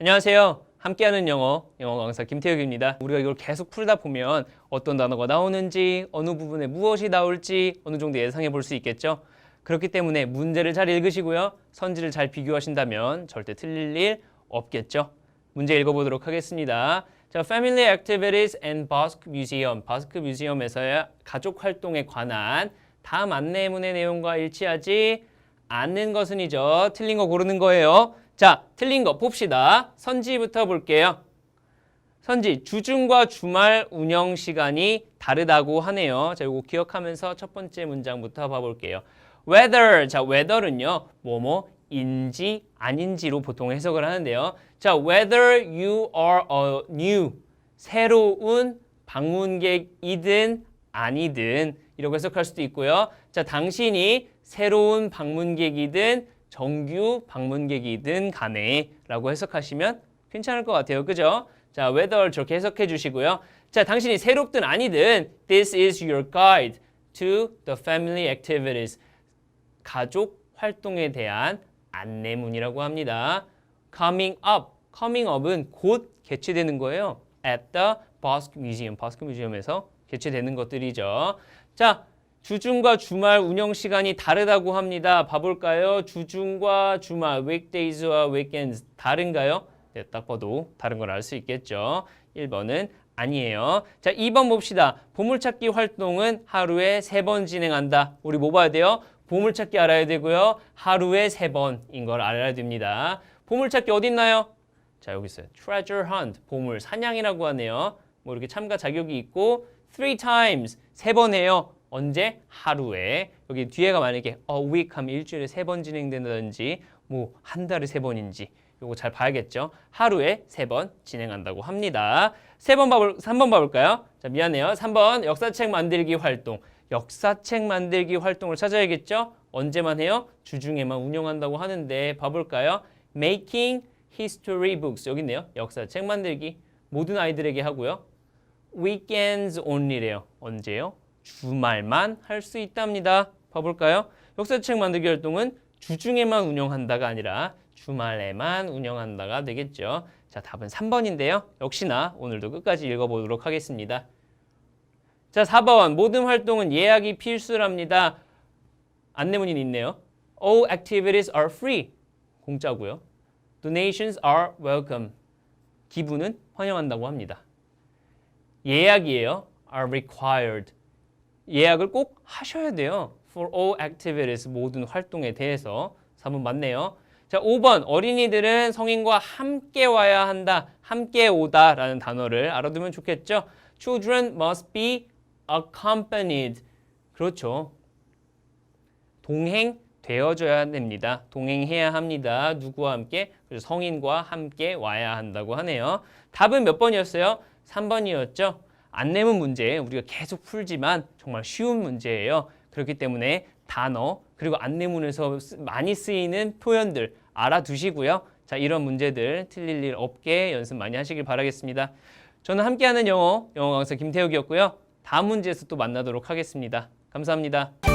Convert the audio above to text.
안녕하세요. 함께하는 영어, 영어 강사 김태혁입니다. 우리가 이걸 계속 풀다 보면 어떤 단어가 나오는지, 어느 부분에 무엇이 나올지 어느 정도 예상해 볼 수 있겠죠. 그렇기 때문에 문제를 잘 읽으시고요. 선지를 잘 비교하신다면 절대 틀릴 일 없겠죠. 문제 읽어보도록 하겠습니다. 자, Family Activities and Basque Museum, 바스크 뮤지엄에서의 가족 활동에 관한 다음 안내문의 내용과 일치하지 않는 것은이죠. 틀린 거 고르는 거예요. 자, 틀린 거 봅시다. 선지부터 볼게요. 선지, 주중과 주말 운영 시간이 다르다고 하네요. 자, 요거 기억하면서 첫 번째 문장부터 봐볼게요. whether, 자, whether는요, 뭐뭐 인지 아닌지로 보통 해석을 하는데요. 자, whether you are a new, 새로운 방문객이든 아니든 이라고 해석할 수도 있고요. 자, 당신이 새로운 방문객이든 정규 방문객이든 간에 라고 해석하시면 괜찮을 것 같아요. 그죠? 자, whether 저렇게 해석해 주시고요. 자, 당신이 새롭든 아니든 this is your guide to the family activities. 가족 활동에 대한 안내문이라고 합니다. coming up, coming up은 곧 개최되는 거예요. at the Basque Museum, 바스크 뮤지엄에서 개최되는 것들이죠. 자, 주중과 주말 운영 시간이 다르다고 합니다. 봐볼까요? 주중과 주말, weekdays와 weekends 다른가요? 네, 딱 봐도 다른 걸 알 수 있겠죠. 1번은 아니에요. 자, 2번 봅시다. 보물찾기 활동은 하루에 세번 진행한다. 우리 뭐 봐야 돼요? 보물찾기 알아야 되고요. 하루에 세 번인 걸 알아야 됩니다. 보물찾기 어디 있나요? 자, 여기 있어요. treasure hunt, 보물 사냥이라고 하네요. 뭐 이렇게 참가 자격이 있고 three times, 세 번 해요. 언제? 하루에. 여기 뒤에가 만약에 a week 하면 일주일에 세 번 진행된다든지 뭐 한 달에 세 번인지 요거 잘 봐야겠죠. 하루에 세 번 진행한다고 합니다. 세 번 봐볼 3번 봐볼까요? 자, 미안해요. 3번 역사책 만들기 활동. 역사책 만들기 활동을 찾아야겠죠? 언제만 해요? 주중에만 운영한다고 하는데 봐볼까요? Making history books 여기 있네요. 역사책 만들기 모든 아이들에게 하고요. Weekends only래요. 언제요? 주말만 할 수 있답니다. 봐볼까요? 역사책 만들기 활동은 주중에만 운영한다가 아니라 주말에만 운영한다가 되겠죠. 자, 답은 3번인데요. 역시나 오늘도 끝까지 읽어보도록 하겠습니다. 자, 4번. 모든 활동은 예약이 필수랍니다. 안내문이 있네요. All activities are free. 공짜고요. Donations are welcome. 기부는 환영한다고 합니다. 예약이에요. are required. 예약을 꼭 하셔야 돼요. For all activities 모든 활동에 대해서 4번 맞네요. 자, 5번 어린이들은 성인과 함께 와야 한다. 함께 오다 라는 단어를 알아두면 좋겠죠. Children must be accompanied. 그렇죠. 동행 되어줘야 됩니다. 동행해야 합니다. 누구와 함께? 그래서 성인과 함께 와야 한다고 하네요. 답은 몇 번이었어요? 3번이었죠. 안내문 문제 우리가 계속 풀지만 정말 쉬운 문제예요. 그렇기 때문에 단어 그리고 안내문에서 쓰- 많이 쓰이는 표현들 알아두시고요. 자, 이런 문제들 틀릴 일 없게 연습 많이 하시길 바라겠습니다. 저는 함께하는 영어 영어 강사 김태욱이었고요. 다음 문제에서 또 만나도록 하겠습니다. 감사합니다.